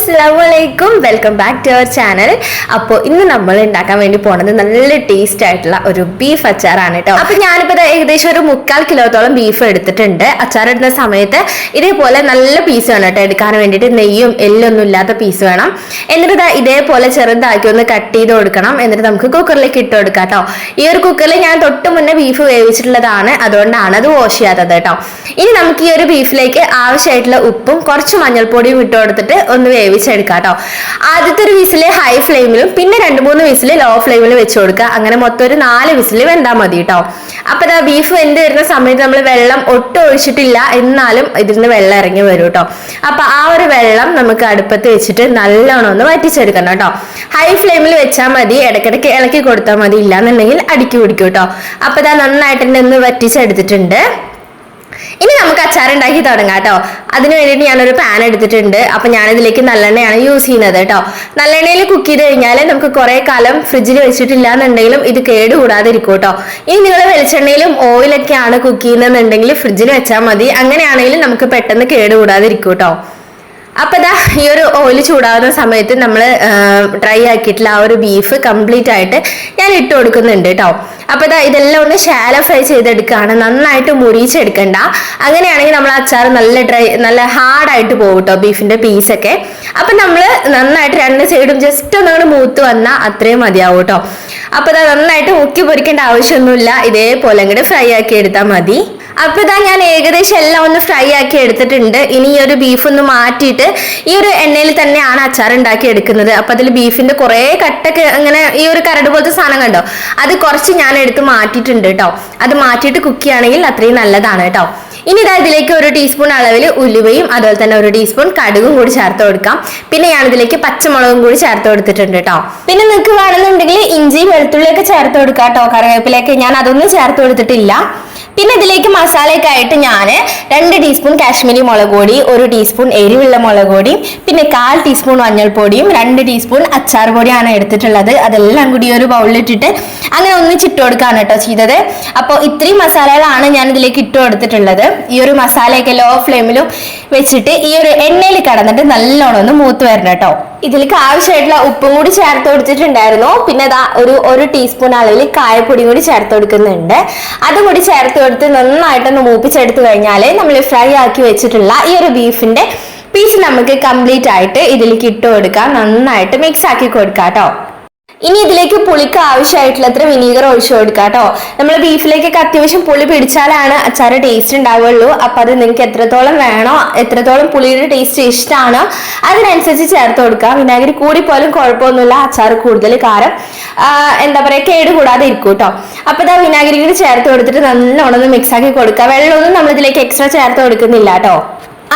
അസ്സാമലൈക്കും welcome back to our channel. അപ്പോൾ ഇന്ന് നമ്മൾ ഉണ്ടാക്കാൻ വേണ്ടി പോണത് നല്ല ടേസ്റ്റ് ആയിട്ടുള്ള ഒരു ബീഫ് അച്ചാറാണ് കേട്ടോ അപ്പൊ ഞാനിപ്പോ ദാ ഏകദേശം ഒരു മുക്കാൽ കിലോത്തോളം ബീഫ് എടുത്തിട്ടുണ്ട്. അച്ചാർ ഇടുന്ന സമയത്ത് ഇതേപോലെ നല്ല പീസ് വേണം കേട്ടോ എടുക്കാൻ വേണ്ടിയിട്ട്. നെയ്യും എല്ലൊന്നും ഇല്ലാത്ത പീസ് വേണം. എന്നിട്ട് ദാ ഇതേപോലെ ചെറുതാക്കി ഒന്ന് കട്ട് ചെയ്ത് കൊടുക്കണം. എന്നിട്ട് നമുക്ക് കുക്കറിലേക്ക് ഇട്ട് കൊടുക്കാം കേട്ടോ ഈ ഒരു കുക്കറിൽ ഞാൻ തൊട്ട് മുന്നേ ബീഫ് വേവിച്ചിട്ടുള്ളതാണ്. അതുകൊണ്ടാണ് അത് വാഷ് ചെയ്യാത്തത് കേട്ടോ ഇനി നമുക്ക് ഈ ഒരു ബീഫിലേക്ക് ആവശ്യമായിട്ടുള്ള ഉപ്പും കുറച്ച് മഞ്ഞൾപ്പൊടിയും ഇട്ട് കൊടുത്തിട്ട് ഒന്ന് വേവിച്ചെടുക്കാം കേട്ടോ ആദ്യത്തെ ഒരു വിസിൽ ഹൈ ഫ്ലെയിമിലും പിന്നെ രണ്ട് മൂന്ന് വിസിൽ ലോ ഫ്ലെയിമിലും വെച്ച് കൊടുക്കുക. അങ്ങനെ മൊത്തം ഒരു നാല് വിസിൽ വെന്താൽ മതി കേട്ടോ അപ്പൊ ഇതാ ബീഫ് വെന്ത് വരുന്ന സമയത്ത് നമ്മൾ വെള്ളം ഒട്ടും ഒഴിച്ചിട്ടില്ല എന്നാലും ഇതിൽ നിന്ന് വെള്ളം ഇറങ്ങി വരും കേട്ടോ അപ്പൊ ആ ഒരു വെള്ളം നമുക്ക് അടുപ്പത്ത് വെച്ചിട്ട് നല്ലോണം ഒന്ന് വറ്റിച്ചെടുക്കണം കേട്ടോ ഹൈ ഫ്ലെയിമിൽ വെച്ചാൽ മതി. ഇടയ്ക്കിടയ്ക്ക് ഇളക്കി കൊടുത്താൽ മതി. ഇല്ലാന്നുണ്ടെങ്കിൽ അടുക്കി പിടിക്കും കേട്ടോ അപ്പൊ ഇതാ നന്നായിട്ട് ഒന്ന് വറ്റിച്ചെടുത്തിട്ടുണ്ട്. ഇനി നമുക്ക് അച്ചാർ ഉണ്ടാക്കി തുടങ്ങാം കേട്ടോ. അതിന് വേണ്ടിയിട്ട് ഞാനൊരു പാൻ എടുത്തിട്ടുണ്ട്. അപ്പൊ ഞാനിതിലേക്ക് നല്ലെണ്ണയാണ് യൂസ് ചെയ്യുന്നത് കേട്ടോ. നല്ലെണ്ണയിൽ കുക്ക് ചെയ്ത് കഴിഞ്ഞാൽ നമുക്ക് കുറെ കാലം ഫ്രിഡ്ജിൽ വെച്ചിട്ടില്ല എന്നുണ്ടെങ്കിലും ഇത് കേടുകൂടാതെ ഇരിക്കും കേട്ടോ. ഇനി നിങ്ങൾ വെളിച്ചെണ്ണയിലും ഓയിലൊക്കെയാണ് കുക്ക് ചെയ്യുന്നതെന്നുണ്ടെങ്കിൽ ഫ്രിഡ്ജിൽ വെച്ചാൽ മതി. അങ്ങനെയാണെങ്കിലും നമുക്ക് പെട്ടെന്ന് കേടുകൂടാതെ ഇരിക്കും കേട്ടോ. അപ്പൊ ഈ ഒരു ഓയിൽ ചൂടാവുന്ന സമയത്ത് നമ്മൾ ഡ്രൈ ആക്കിയിട്ടുള്ള ആ ഒരു ബീഫ് കംപ്ലീറ്റ് ആയിട്ട് ഞാൻ ഇട്ട് കൊടുക്കുന്നുണ്ട് കേട്ടോ അപ്പൊ ഇതെല്ലാം ഒന്ന് ഷാലോ ഫ്രൈ ചെയ്തെടുക്കുകയാണ് നന്നായിട്ട് മുറിച്ചെടുക്കണ്ട അങ്ങനെയാണെങ്കിൽ നമ്മൾ അച്ചാർ നല്ല ഡ്രൈ നല്ല ഹാർഡായിട്ട് പോകും കേട്ടോ ബീഫിന്റെ പീസൊക്കെ അപ്പൊ നമ്മൾ നന്നായിട്ട് രണ്ട് സൈഡും ജസ്റ്റ് ഒന്നങ്ങോട്ട് മൂത്ത് വന്നാൽ അത്രയും മതിയാവും കേട്ടോ അപ്പൊ നന്നായിട്ട് മുക്കി പൊരിക്കേണ്ട ആവശ്യമൊന്നുമില്ല. ഇതേപോലെ അങ്ങോട്ട് ഫ്രൈ ആക്കി എടുത്താൽ മതി. അപ്പൊ ഇതാ ഞാൻ ഏകദേശം എല്ലാം ഒന്ന് ഫ്രൈ ആക്കി എടുത്തിട്ടുണ്ട്. ഇനി ഈ ഒരു ബീഫ് ഒന്ന് മാറ്റിയിട്ട് ഈ ഒരു എണ്ണയിൽ തന്നെയാണ് അച്ചാർ ഉണ്ടാക്കി എടുക്കുന്നത്. അപ്പൊ അതിൽ ബീഫിന്റെ കുറെ കട്ടൊക്കെ അങ്ങനെ ഈ ഒരു കരട് പോലത്തെ സാധനം കണ്ടോ? അത് കുറച്ച് ഞാൻ എടുത്ത് മാറ്റിയിട്ടുണ്ട് കേട്ടോ അത് മാറ്റിയിട്ട് കുക്ക് ചെയ്യുകയാണെങ്കിൽ അത്രയും നല്ലതാണ് കേട്ടോ ഇനി ഇതാ ഇതിലേക്ക് ഒരു ടീസ്പൂൺ അളവിൽ ഉലുവയും അതുപോലെ തന്നെ ഒരു ടീസ്പൂൺ കടുകും കൂടി ചേർത്ത് കൊടുക്കാം. പിന്നെ ഞാൻ ഇതിലേക്ക് പച്ചമുളകും കൂടി ചേർത്ത് കൊടുത്തിട്ടുണ്ട് കേട്ടോ പിന്നെ നിങ്ങൾക്ക് വേണമെന്നുണ്ടെങ്കിൽ ഇഞ്ചി വെളുത്തുള്ളിയൊക്കെ ചേർത്ത് കൊടുക്കാം കേട്ടോ കറിവേപ്പിലേക്ക് ഞാൻ അതൊന്നും ചേർത്ത് കൊടുത്തിട്ടില്ല. പിന്നെ ഇതിലേക്ക് മസാലയൊക്കെ ആയിട്ട് ഞാൻ രണ്ട് ടീസ്പൂൺ കാശ്മീരി മുളക് പൊടി ഒരു ടീസ്പൂൺ എരിവുള്ള മുളക് പൊടിയും പിന്നെ കാൽ ടീസ്പൂൺ മഞ്ഞൾപ്പൊടിയും രണ്ട് ടീസ്പൂൺ അച്ചാർ പൊടിയാണ് എടുത്തിട്ടുള്ളത്. അതെല്ലാം കൂടി ഒരു ബൗളിലിട്ടിട്ട് അങ്ങനെ ഒന്നിച്ചിട്ട് കൊടുക്കാണ് കേട്ടോ ചെയ്തത്. അപ്പോൾ ഇത്രയും മസാലകളാണ് ഞാൻ ഇതിലേക്ക് ഇട്ട് കൊടുത്തിട്ടുള്ളത്. ഈ ഒരു മസാലയൊക്കെ ലോ ഫ്ലെയിമിലും വെച്ചിട്ട് ഈ ഒരു എണ്ണയിൽ കടന്നിട്ട് നല്ലോണം ഒന്ന് മൂത്ത് വരണം കേട്ടോ. ഇതിലേക്ക് ആവശ്യമായിട്ടുള്ള ഉപ്പും കൂടി ചേർത്ത് കൊടുത്തിട്ടുണ്ടായിരുന്നു. പിന്നെ ഇതാ ഒരു ഒരു ടീസ്പൂൺ അളവിൽ കായപ്പൊടിയും കൂടി ചേർത്ത് കൊടുക്കുന്നുണ്ട്. അതും കൂടി ചേർത്ത് കൊടുത്ത് നന്നായിട്ടൊന്ന് മൂപ്പിച്ചെടുത്ത് കഴിഞ്ഞാൽ നമ്മൾ ഫ്രൈ ആക്കി വെച്ചിട്ടുള്ള ഈ ഒരു ബീഫിന്റെ പീസ് നമുക്ക് കംപ്ലീറ്റ് ആയിട്ട് ഇതിലേക്ക് ഇട്ട് കൊടുക്കാം. നന്നായിട്ട് മിക്സ് ആക്കി കൊടുക്കാം കേട്ടോ ഇനി ഇതിലേക്ക് പുളിക്ക് ആവശ്യമായിട്ടുള്ള അത്ര വിനീഗർ ഒഴിച്ചു കൊടുക്കുക കേട്ടോ. നമ്മൾ ബീഫിലേക്കൊക്കെ അത്യാവശ്യം പുളി പിടിച്ചാലാണ് അച്ചാറ് ടേസ്റ്റ് ഉണ്ടാവുള്ളൂ. അപ്പോൾ അത് നിങ്ങൾക്ക് എത്രത്തോളം വേണോ എത്രത്തോളം പുളിയുടെ ടേസ്റ്റ് ഇഷ്ടമാണോ അതിനനുസരിച്ച് ചേർത്ത് കൊടുക്കുക വിനാഗിരി കൂടി പോലും കുഴപ്പമൊന്നുമില്ല. അച്ചാർ കൂടുതൽ കാരം. എന്താ പറയുക കേട് കൂടാതെ ഇരിക്കും കേട്ടോ. അപ്പോൾ ഇതാ വിനാഗിരി കൂടി ചേർത്ത് കൊടുത്തിട്ട് നല്ലോണം മിക്സ് ആക്കി കൊടുക്കുക വെള്ളമൊന്നും നമ്മൾ ഇതിലേക്ക് എക്സ്ട്രാ ചേർത്ത് കൊടുക്കുന്നില്ല കേട്ടോ.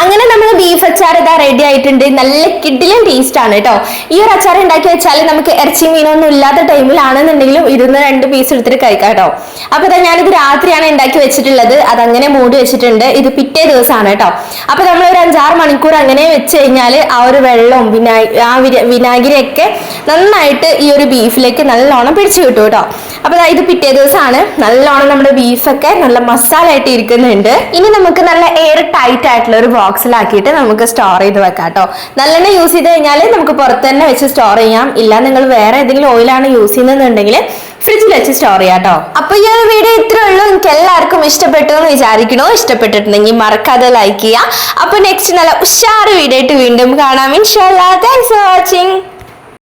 അങ്ങനെ നമ്മൾ ബീഫ് അച്ചാർ ഇതാ റെഡി ആയിട്ടുണ്ട്. നല്ല കിഡിലും ടേസ്റ്റ് ആണ് കേട്ടോ ഈ ഒരു അച്ചാർ ഉണ്ടാക്കി വെച്ചാൽ നമുക്ക് ഇറച്ചി മീനൊന്നും ഇല്ലാത്ത ടൈമിലാണെന്നുണ്ടെങ്കിലും ഇരുന്ന് രണ്ട് പീസ് എടുത്തിട്ട് കഴിക്കാം കേട്ടോ അപ്പൊ ഇതാ ഞാനിത് രാത്രിയാണ് ഉണ്ടാക്കി വെച്ചിട്ടുള്ളത്. അതങ്ങനെ മൂടി വെച്ചിട്ടുണ്ട്. ഇത് പിറ്റേ ദിവസമാണ് കേട്ടോ അപ്പൊ നമ്മൾ ഒരു അഞ്ചാറ് മണിക്കൂർ അങ്ങനെ വെച്ച് കഴിഞ്ഞാൽ ആ ഒരു വെള്ളവും വിനാ ആ വിനാഗിരിയൊക്കെ നന്നായിട്ട് ഈ ഒരു ബീഫിലേക്ക് നല്ലോണം പിടിച്ചു കിട്ടും കേട്ടോ അപ്പൊ ഇത് പിറ്റേ ദിവസമാണ്. നല്ലോണം നമ്മുടെ ബീഫൊക്കെ നല്ല മസാല ആയിട്ട് ഇരിക്കുന്നുണ്ട്. ഇനി നമുക്ക് നല്ല എയർ ടൈറ്റ് ആയിട്ടുള്ള ഒരു ബോക്സിലാക്കിയിട്ട് നമുക്ക് സ്റ്റോർ ചെയ്ത് വെക്കാം കേട്ടോ നല്ലെണ്ണ യൂസ് ചെയ്ത് കഴിഞ്ഞാൽ നമുക്ക് പുറത്ത് തന്നെ വെച്ച് സ്റ്റോർ ചെയ്യാം. ഇല്ല നിങ്ങൾ വേറെ ഏതെങ്കിലും ഓയിലാണ് യൂസ് ചെയ്യുന്നതെന്നുണ്ടെങ്കിൽ ഫ്രിഡ്ജിൽ വെച്ച് സ്റ്റോർ ചെയ്യാം കേട്ടോ അപ്പൊ ഈ ഒരു വീഡിയോ ഇത്രേ ഉള്ളൂ. നിങ്ങൾക്ക് എല്ലാവർക്കും ഇഷ്ടപ്പെട്ടു എന്ന് വിചാരിക്കണോ ഇഷ്ടപ്പെട്ടിട്ടുണ്ടെങ്കിൽ മറക്കാതെ ലൈക്ക് ചെയ്യുക. അപ്പൊ നെക്സ്റ്റ് നല്ല ഉഷാറ് വീഡിയോ ആയിട്ട് വീണ്ടും കാണാം. ഇൻഷാല്ലാ താങ്ക്സ് ഫോർ വാച്ചിങ്